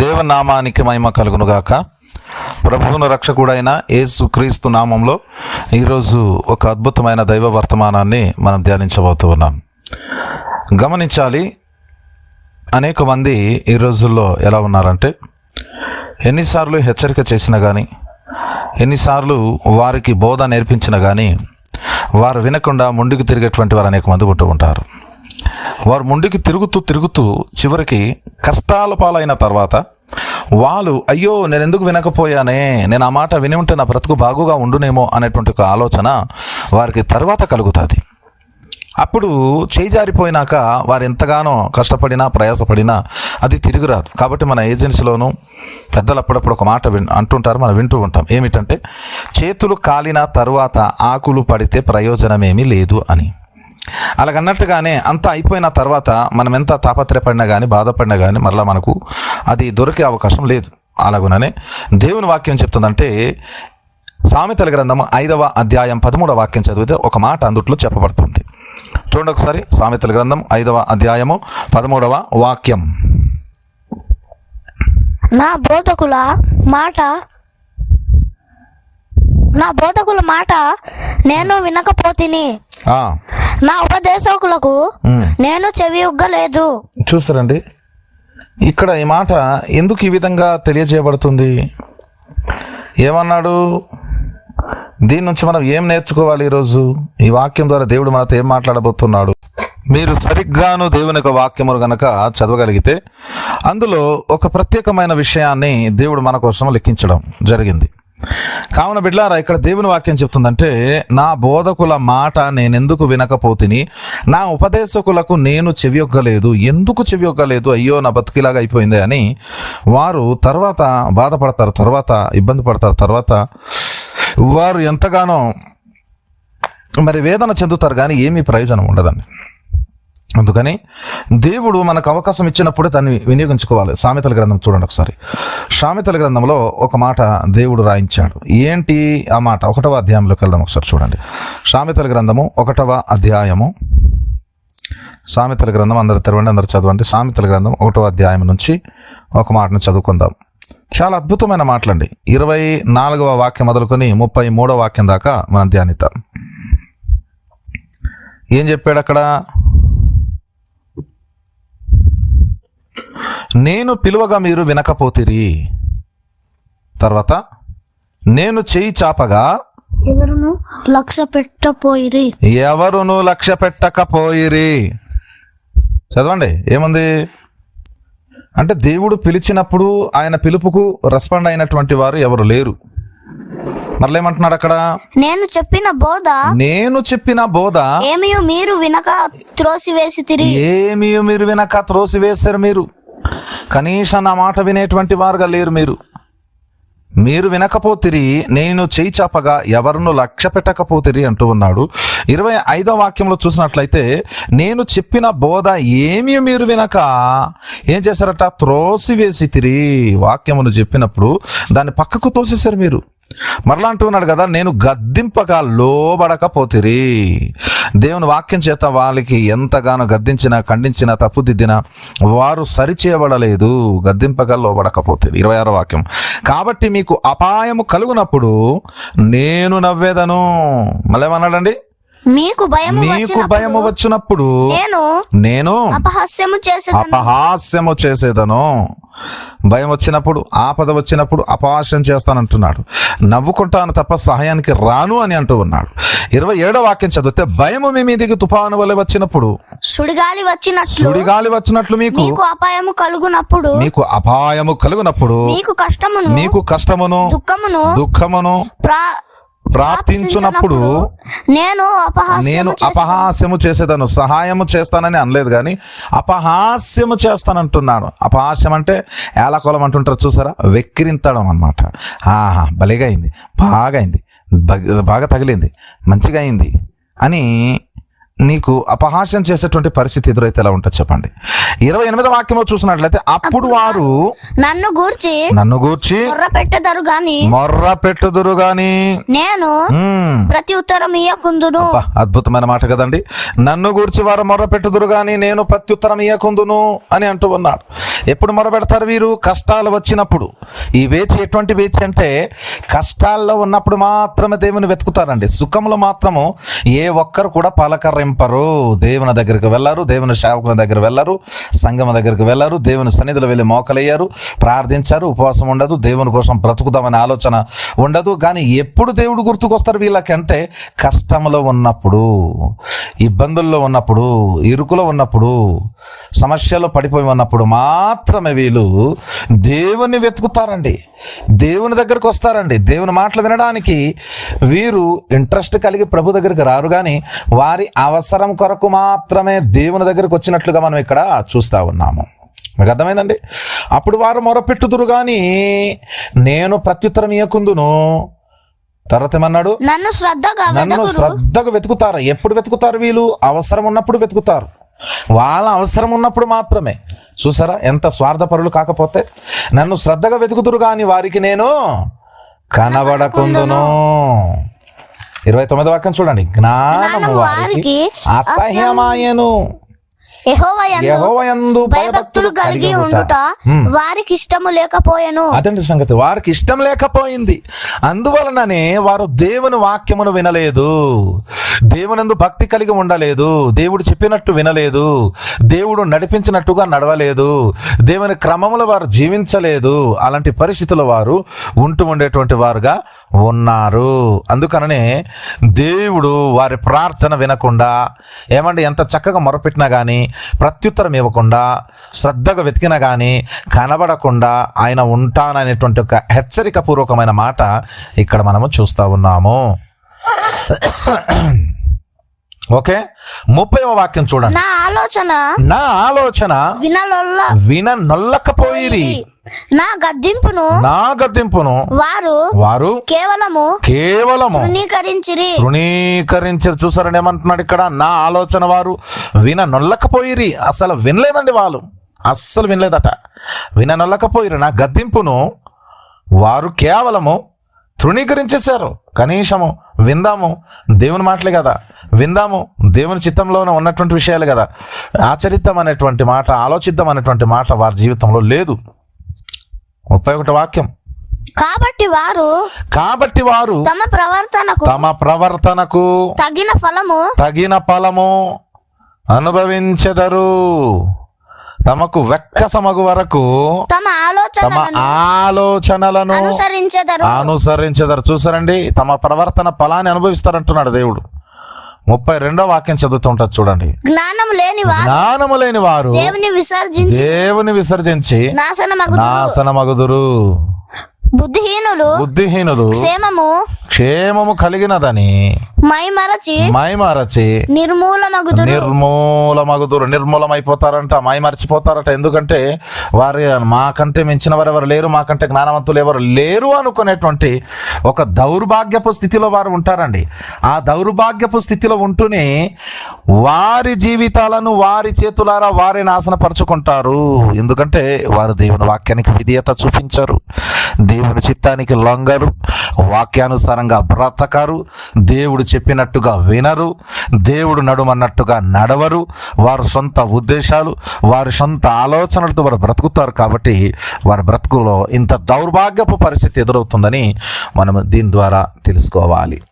దేవనామానికి మహిమ కలుగునుగాక. ప్రభువును రక్షకుడైన యేసు క్రీస్తు నామంలో ఈరోజు ఒక అద్భుతమైన దైవ వర్తమానాన్ని మనం ధ్యానించబోతూ ఉన్నాం. గమనించాలి అనేక మంది ఈ రోజుల్లో ఎలా ఉన్నారంటే ఎన్నిసార్లు హెచ్చరిక చేసినా కానీ ఎన్నిసార్లు వారికి బోధ నేర్పించినా కానీ వారు వినకుండా ముందుకు తిరిగేటువంటి వారు అనేక మంది ఉంటూ ఉంటారు. వారు ముండికి తిరుగుతూ తిరుగుతూ చివరికి కష్టాల పాలైన తర్వాత వాళ్ళు అయ్యో నేను ఎందుకు వినకపోయానే? నేను ఆ మాట విని ఉంటే నా బ్రతుకు బాగుగా ఉండునేమో అనేటువంటి ఒక ఆలోచన వారికి తర్వాత కలుగుతుంది. అప్పుడు చేయి జారిపోయినాక వారు ఎంతగానో కష్టపడినా ప్రయాసపడినా అది తిరుగురాదు. కాబట్టి మన ఏజెన్సీలోనూ పెద్దలు అప్పుడప్పుడు ఒక మాట విన్ అంటుంటారు మనం వింటూ ఉంటాం. ఏమిటంటే చేతులు కాలిన తరువాత ఆకులు పడితే ప్రయోజనమేమీ లేదు అని. అలాగన్నట్టుగానే అంతా అయిపోయిన తర్వాత మనం ఎంత తాపత్రయపడినా కానీ బాధపడినా కానీ మరలా మనకు అది దొరికే అవకాశం లేదు. అలాగుననే దేవుని వాక్యం చెప్తుందంటే సామెతల గ్రంథం ఐదవ అధ్యాయం పదమూడవ వాక్యం చదివితే ఒక మాట అందుట్లో చెప్పబడుతుంది. చూడండి ఒకసారి సామెతల గ్రంథం ఐదవ అధ్యాయము పదమూడవ వాక్యం. నా బోధకుల మాట నా బోధకుల మాట నేను వినకపోతిని. నా ఉపదేశకులకు. నేను చెవి ఉగ్గలేదు. చూస్తారండి. ఇక్కడ ఈ మాట ఎందుకు ఈ విధంగా తెలియజేయబడుతుంది? ఏమన్నాడు? దీని నుంచి మనం ఏం నేర్చుకోవాలి ఈరోజు? ఈ వాక్యం ద్వారా దేవుడు మనతో ఏం మాట్లాడబోతున్నాడు? మీరు సరిగ్గాను దేవుని యొక్క వాక్యమును గనక చదవగలిగితే అందులో ఒక ప్రత్యేకమైన విషయాన్ని దేవుడు మన కోసం లెక్కించడం జరిగింది. కావున బిడ్లారా ఇక్కడ దేవుని వాక్యం చెప్తుందంటే నా బోధకుల మాట నేనెందుకు వినకపోతిని? నా ఉపదేశకులకు నేను చెవియొగ్గలేదు ఎందుకు చెవియొగ్గలేదు అయ్యో నా బతికిలాగా అయిపోయింది అని వారు తర్వాత బాధపడతారు తర్వాత ఇబ్బంది పడతారు తర్వాత వారు ఎంతగానో మరి వేదన చెందుతారు కానీ ఏమీ ప్రయోజనం ఉండదండి. అందుకని దేవుడు మనకు అవకాశం ఇచ్చినప్పుడే దాన్ని వినియోగించుకోవాలి. సామెతల గ్రంథం చూడండి ఒకసారి. సామెతల గ్రంథంలో ఒక మాట దేవుడు రాయించాడు. ఏంటి ఆ మాట? ఒకటవ అధ్యాయంలోకి వెళ్దాం ఒకసారి చూడండి. సామెతల గ్రంథము ఒకటవ అధ్యాయము. సామెతల గ్రంథం అందరు తెరవండి అందరు చదవండి. సామెతల గ్రంథం ఒకటవ అధ్యాయం నుంచి ఒక మాటను చదువుకుందాం. చాలా అద్భుతమైన మాటలండి. ఇరవై నాలుగవ వాక్యం మొదలుకొని ముప్పై మూడవ వాక్యం దాకా మనం ధ్యానిద్దాం. ఏం చెప్పాడు అక్కడ? నేను పిలువగా మీరు వినకపోతిరి. తర్వాత నేను చేయి చాపగా ఎవరును లక్ష్య పెట్టపోయిరి. ఎవరును లక్ష్య పెట్టకపోయిరి. చదవండి ఏముంది? అంటే దేవుడు పిలిచినప్పుడు ఆయన పిలుపుకు రెస్పాండ్ అయినటువంటి వారు ఎవరు లేరు. మరలేమంటున్నాడు అక్కడ? నేను చెప్పిన బోధ నేను చెప్పిన బోధ ఏమీ మీరు వినక త్రోసివేసి తిరిగి ఏమీ మీరు వినక త్రోసివేశారు మీరు? కనీసం నా మాట వినేటువంటి వారుగా లేరు మీరు. మీరు వినకపోతిరి నేను చేయి చాపగా ఎవరిను లక్ష్య పెట్టకపోతిరి అంటూ ఉన్నాడు. ఇరవై ఐదో వాక్యంలో చూసినట్లయితే నేను చెప్పిన బోధ ఏమీ మీరు వినక ఏం చేశారట? త్రోసివేసి తిరి వాక్యమును చెప్పినప్పుడు దాన్ని పక్కకు తోసేశారు మీరు. మరలా అంటూ ఉన్నాడు కదా నేను గద్దింపగా లోబడకపోతిరి. దేవుని వాక్యం చేత వాళ్ళకి ఎంతగానో గద్దించినా ఖండించినా తప్పుదిద్దినా వారు సరిచేయబడలేదు. గద్దింపగా లోబడకపోతిరి. ఇరవై ఆరో వాక్యం. కాబట్టి మీకు అపాయము కలుగునప్పుడు నేను నవ్వేదను. మళ్ళీ ఏమన్నాడండి మీకు భయం మీకు భయము వచ్చినప్పుడు నేను నేను అపహాస్యము చేసేదను. భయం వచ్చినప్పుడు ఆపద వచ్చినప్పుడు అపహాస్యం చేస్తానంటున్నాడు. నవ్వుకుంటాను తప్ప సహాయానికి రాను అని అంటూ ఉన్నాడు. ఇరవై ఏడో వాక్యం చదివితే భయము మీ మీదికి తుఫాను వల్ల వచ్చినప్పుడు సుడిగాలి వచ్చినట్లు సుడిగాలి వచ్చినట్లు మీకు మీకు అపాయము కలుగునప్పుడు మీకు అపాయము కలుగునప్పుడు మీకు కష్టమును మీకు కష్టమును దుఃఖమును దుఃఖమును ప్రా ప్రాప్తించున్నప్పుడు నేను నేను. అపహాస్యము చేసేదాను. సహాయము చేస్తానని అనలేదు కానీ అపహాస్యము చేస్తానంటున్నాను. అపహాస్యం అంటే ఏలకోలం అంటుంటారు చూసారా? వెక్కిరింతడం అనమాట ఆహా భలేగా అయింది. బాగా అయింది. బాగా తగిలింది. మంచిగా అయింది. అని నీకు అపహాస్యం చేసేటువంటి పరిస్థితి ఎదురైతే ఎలా ఉంటుంది చెప్పండి. ఇరవై ఎనిమిదో వాక్యంలో చూసినట్లయితే అప్పుడు వారు నన్ను గూర్చి నన్ను గూర్చి మొర్ర పెట్టెదరు గాని మొర్ర పెట్టుదురు గాని నేను. ప్రతి ఉత్తరం ఇయ్యకుందును. అద్భుతమైన మాట కదండి. నన్ను గూర్చి వారు మొర్ర పెట్టుదురు గాని నేను ప్రత్యుత్తరం ఇయ్యకుందును అని అంటూ ఉన్నాడు. ఎప్పుడు మొరబెడతారు వీరు? కష్టాలు వచ్చినప్పుడు. ఈ వేచి ఎటువంటి వేచి అంటే కష్టాల్లో ఉన్నప్పుడు మాత్రమే దేవుని వెతుకుతారండి. సుఖంలో మాత్రము ఏ ఒక్కరు కూడా పలకరింపరు. దేవుని దగ్గరికి వెళ్ళరు దేవుని సేవకుల దగ్గర వెళ్ళరు సంగమ దగ్గరికి వెళ్ళరు దేవుని సన్నిధిలో వెళ్ళి మోకలయ్యారు ప్రార్థించారు ఉపవాసం ఉండదు దేవుని కోసం బ్రతుకుదామనే ఆలోచన ఉండదు. కానీ ఎప్పుడు దేవుడు గుర్తుకొస్తారు వీళ్ళకంటే కష్టంలో ఉన్నప్పుడు ఇబ్బందుల్లో ఉన్నప్పుడు ఇరుకులో ఉన్నప్పుడు సమస్యలో పడిపోయి ఉన్నప్పుడు మా మాత్రమే వీళ్ళు దేవుని వెతుకుతారండి. దేవుని దగ్గరకు వస్తారండి. దేవుని మాటలు వినడానికి వీరు ఇంట్రెస్ట్ కలిగి ప్రభు దగ్గరికి రారు కానీ వారి అవసరం కొరకు మాత్రమే దేవుని దగ్గరికి వచ్చినట్లుగా మనం ఇక్కడ చూస్తా ఉన్నాము. మీకు అర్థమైందండి? అప్పుడు వారు మొరపెట్టుదురు కానీ నేను ప్రత్యుత్తరం ఇయ్యకుందును. తర్వాత ఏమన్నాడు? నన్ను శ్రద్ధగా నన్ను వెదకురు శ్రద్ధగా వెతుకుతారు. ఎప్పుడు వెతుకుతారు వీళ్ళు? అవసరం ఉన్నప్పుడు వెతుకుతారు. వాళ్ళ అవసరం ఉన్నప్పుడు మాత్రమే. చూసారా? ఎంత స్వార్థపరులు కాకపోతే నన్ను శ్రద్ధగా వెతుకుతురు కానీ వారికి నేను కనబడకుందును ఇరవై తొమ్మిది వాక్యం చూడండి. జ్ఞానము వారికి అసహ్యమాయను. యెహోవాయందు భయభక్తులు కలిగి ఉండుట వారికి ఇష్టము లేకపోయెను. అదండి సంగతి వారికి ఇష్టం లేకపోయింది. అందువలననే వారు దేవుని వాక్యమును వినలేదు. దేవునందు భక్తి కలిగి ఉండలేదు. దేవుడు చెప్పినట్టు వినలేదు. దేవుడు నడిపించినట్టుగా నడవలేదు. దేవుని క్రమములో వారు జీవించలేదు. అలాంటి పరిస్థితుల్లో వారు ఉంటూ ఉండేటువంటి వారుగా ఉన్నారు. అందుకననే దేవుడు వారి ప్రార్థన వినకుండా ఏమంటే ఎంత చక్కగా మొరపెట్టినా కానీ ప్రత్యుత్తరం ఇవ్వకుండా శ్రద్ధగా వెతికినా కానీ కనబడకుండా ఆయన ఉంటాననేటువంటి ఒక హెచ్చరిక పూర్వకమైన మాట ఇక్కడ మనము చూస్తా ఉన్నాము. ఓకే? ముప్పైవ వాక్యం చూడండి. నా ఆలోచన నా ఆలోచన నా గద్దింపును నా గద్దింపును వారు వారు కేవలము కేవలము తృణీకరించిరి. తృణీకరించారు. చూసారని ఏమంటున్నాడు ఇక్కడ? నా ఆలోచన వారు విన నొల్లకపోయిరి అసలు వినలేదండి వాళ్ళు. అస్సలు వినలేదట. విన నొల్లకపోయిరి నా గద్దింపును వారు కేవలము తృణీకరించేశారు. కనీసము విందాము దేవుని మాటలే కదా. విందాము దేవుని చిత్తంలోనే ఉన్నటువంటి విషయాలు కదా. ఆచరిద్దాం అనేటువంటి మాట ఆలోచిద్దాం అనేటువంటి మాట వారి జీవితంలో లేదు. ముప్పై ఒకటి వాక్యం. కాబట్టి వారు కాబట్టి వారు తమ ప్రవర్తనకు తమ ప్రవర్తనకు తగిన ఫలము తగిన ఫలము అనుభవించెదరు. తమకు వెక్కసమగు వరకు తమ తమ ఆలోచనలను ఆలోచనలను అనుసరించెదరు. అనుసరించెదరు. చూసారండి తమ ప్రవర్తన ఫలాన్ని అనుభవిస్తారంటున్నాడు దేవుడు. ముప్పై రెండో వాక్యం చదువుతుంటారు చూడండి. జ్ఞానం లేని వారు జ్ఞానము లేని వారు దేవుని విసర్జించి దేవుని విసర్జించి నాశనమగు నాశనమగుదురు. బుద్ధిహీనులు బుద్ధిహీనులు క్షేమము క్షేమము కలిగినదని మైమరచి మైమరచి నిర్మూలమగుదురు. నిర్మూలమగుదురు. నిర్మూలమైపోతారంట మైమరిచిపోతారట. ఎందుకంటే వారి మాకంటే మించిన వారు ఎవరు లేరు మాకంటే జ్ఞానవంతులు ఎవరు లేరు అనుకునేటువంటి ఒక దౌర్భాగ్యపు స్థితిలో వారు ఉంటారండి. ఆ దౌర్భాగ్యపు స్థితిలో ఉంటూనే వారి జీవితాలను వారి చేతులారా వారి నాశనపరుచుకుంటారు. ఎందుకంటే వారు దేవుని వాక్యానికి విధేయత చూపించరు. దేవుని చిత్తానికి లొంగరు వాక్యానుసారంగా బ్రతకరు దేవుడు చెప్పినట్టుగా వినరు దేవుడు నడుమన్నట్టుగా నడవరు వారు సొంత ఉద్దేశాలు వారి సొంత ఆలోచనలతో వారు బ్రతుకుతారు కాబట్టి వారి బ్రతుకులో ఇంత దౌర్భాగ్యపు పరిస్థితి ఎదురవుతుందని మనం దీని ద్వారా తెలుసుకోవాలి.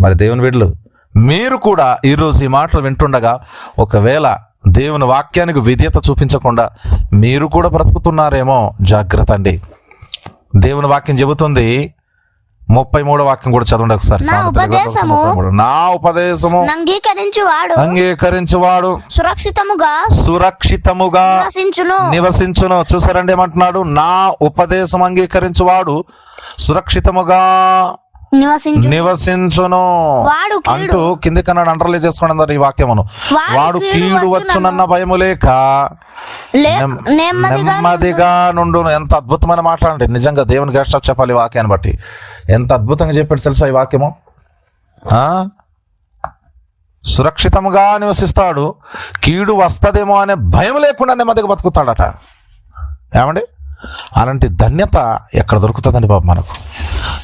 మరి దేవుని బిడ్డలు మీరు కూడా ఈరోజు ఈ మాటలు వింటుండగా ఒకవేళ దేవుని వాక్యానికి విధేయత చూపించకుండా మీరు కూడా బ్రతుకుతున్నారేమో జాగ్రత్త అండి. దేవుని వాక్యం చెబుతుంది. ముప్పై మూడో వాక్యం కూడా చదవండి ఒకసారి. నా ఉపదేశము ముప్పై మూడు. నా ఉపదేశము అంగీకరించి వాడు అంగీకరించువాడు. సురక్షితముగా సురక్షితముగా నివసించును. నివసించును. చూసారండి ఏమంటున్నాడు? నా ఉపదేశం అంగీకరించువాడు. సురక్షితముగా నివసించును. అంటూ కింది కన్నా అండర్లే చేసుకోండి అందరు ఈ వాక్యమును. వాడు కీడు వచ్చునన్న భయము లేక నెమ్మదిగా నుండు. ఎంత అద్భుతమైన మాట్లాడండి నిజంగా దేవునికి గట్ట చెప్పాలి వాక్యాన్ని బట్టి. ఎంత అద్భుతంగా చెప్పాడు తెలుసా ఈ వాక్యము? ఆ? సురక్షితముగా నివసిస్తాడు. కీడు వస్తదేమో అనే భయం లేకుండా నెమ్మదిగా బతుకుతాడట. ఏమండి? అలాంటి ధన్యత ఎక్కడ దొరుకుతుందండి బాబు మనకు?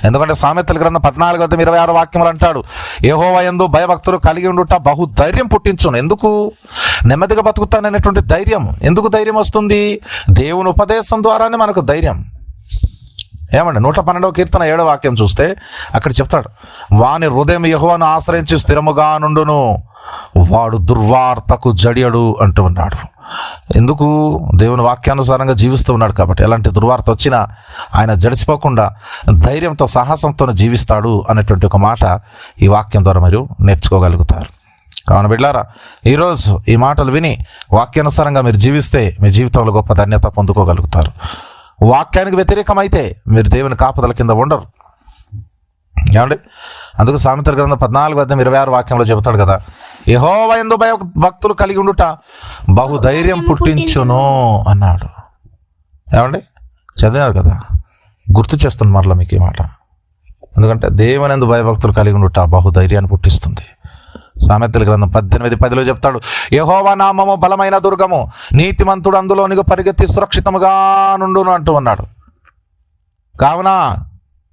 ఎందుకంటే సామెతల గ్రంథం పద్నాలుగు వద్ద ఇరవై ఆరు వాక్యములు అంటాడు ఏహోవ ఎందు భయభక్తులు కలిగి ఉండుట బహు ధైర్యం పుట్టించును. ఎందుకు? నెమ్మదిగా బతుకుతాననేటువంటి ధైర్యం. ఎందుకు ధైర్యం వస్తుంది? దేవుని ఉపదేశం ద్వారానే మనకు ధైర్యం. ఏమండి నూట పన్నెండవ కీర్తన ఏడో వాక్యం చూస్తే అక్కడ చెప్తాడు వాని హృదయం యహోవను ఆశ్రయించి స్థిరముగా నుండును వాడు దుర్వార్తకు జడియడు అంటూ ఉన్నాడు. ఎందుకు? దేవుని వాక్యానుసారంగా జీవిస్తూ ఉన్నాడు కాబట్టి. ఎలాంటి దుర్వార్త వచ్చినా ఆయన జడిసిపోకుండా ధైర్యంతో సాహసంతో జీవిస్తాడు అనేటువంటి ఒక మాట ఈ వాక్యం ద్వారా మీరు నేర్చుకోగలుగుతారు. కావున బిడ్డారా ఈరోజు ఈ మాటలు విని వాక్యానుసారంగా మీరు జీవిస్తే మీ జీవితంలో గొప్ప ధన్యత పొందుకోగలుగుతారు. వాక్యానికి వ్యతిరేకమైతే మీరు దేవుని కాపుదల కింద ఉండరు. ఏమండి? అందుకు సామెతల గ్రంథం పద్నాలుగు వద్ద ఇరవై ఆరు వాక్యంలో చెబుతాడు కదా యహోవ ఎందు భయ భక్తులు కలిగి ఉండుట బహుధైర్యం పుట్టించును అన్నాడు. ఏమండి? చదివారు కదా గుర్తు చేస్తుంది మరలా మీకు ఈ మాట. ఎందుకంటే దేవుని ఎందు భయభక్తులు కలిగి ఉండుట బహుధైర్యాన్ని పుట్టిస్తుంది. సామెతల గ్రంథం పద్దెనిమిది పదిలో చెప్తాడు యహోవా నామము బలమైన దుర్గము నీతిమంతుడు అందులోనికి పరిగెత్తి సురక్షితముగా నుండును అంటూ ఉన్నాడు. కావున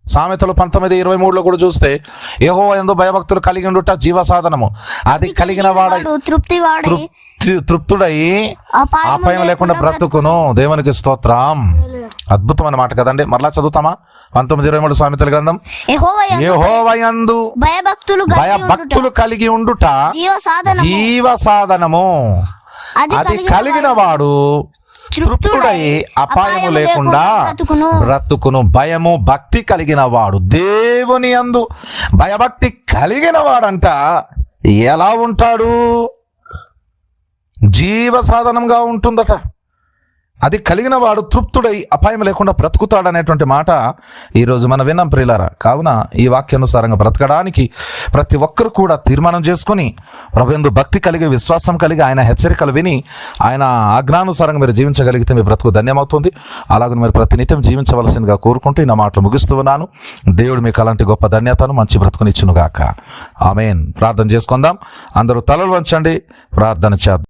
సామెతలు పంతొమ్మిది ఇరవై మూడులో కూడా చూస్తే యహో ఎందు భయభక్తులు కలిగి ఉండుట జీవ సాధనము అది కలిగిన వాడై తృప్తి తృప్తుడై అపాయం లేకుండా బ్రతుకును. దేవునికి స్తోత్రం. అద్భుతమైన మాట కదండి. మరలా చదువుతామా? పంతొమ్మిది ఇరవై మూడు సామెతల గ్రంథం. యెహోవా యహోవయందు భయభక్తులు భయభక్తులు కలిగి ఉండుట. జీవ సాధన జీవ సాధనము అది అది కలిగిన వాడు తృప్తుడై అపాయము లేకుండా బ్రతుకును. భయము భక్తి కలిగిన వాడు దేవుని అందు. భయభక్తి కలిగిన వాడంట. ఎలా ఉంటాడు? జీవ సాధనంగా ఉంటుందట. అది కలిగిన వాడు తృప్తుడై అపాయం లేకుండా బ్రతుకుతాడనేటువంటి మాట ఈరోజు మనం విన్నాం ప్రియులారా. కావున ఈ వాక్యానుసారంగా బ్రతకడానికి ప్రతి ఒక్కరు కూడా తీర్మానం చేసుకొని ప్రభుందు భక్తి కలిగి విశ్వాసం కలిగి ఆయన హెచ్చరికలు విని ఆయన ఆజ్ఞానుసారంగా మీరు జీవించగలిగితే మీ బ్రతుకు ధన్యమవుతుంది. అలాగే మీరు ప్రతినిత్యం జీవించవలసిందిగా కోరుకుంటూ నా మాటలు ముగిస్తూ ఉన్నాను. దేవుడు మీకు అలాంటి గొప్ప ధన్యతను మంచి బ్రతుకునిచ్చునుగాక. ఆమెన్. ప్రార్థన చేసుకుందాం. అందరూ తలలు వంచండి. ప్రార్థన చేద్దాం.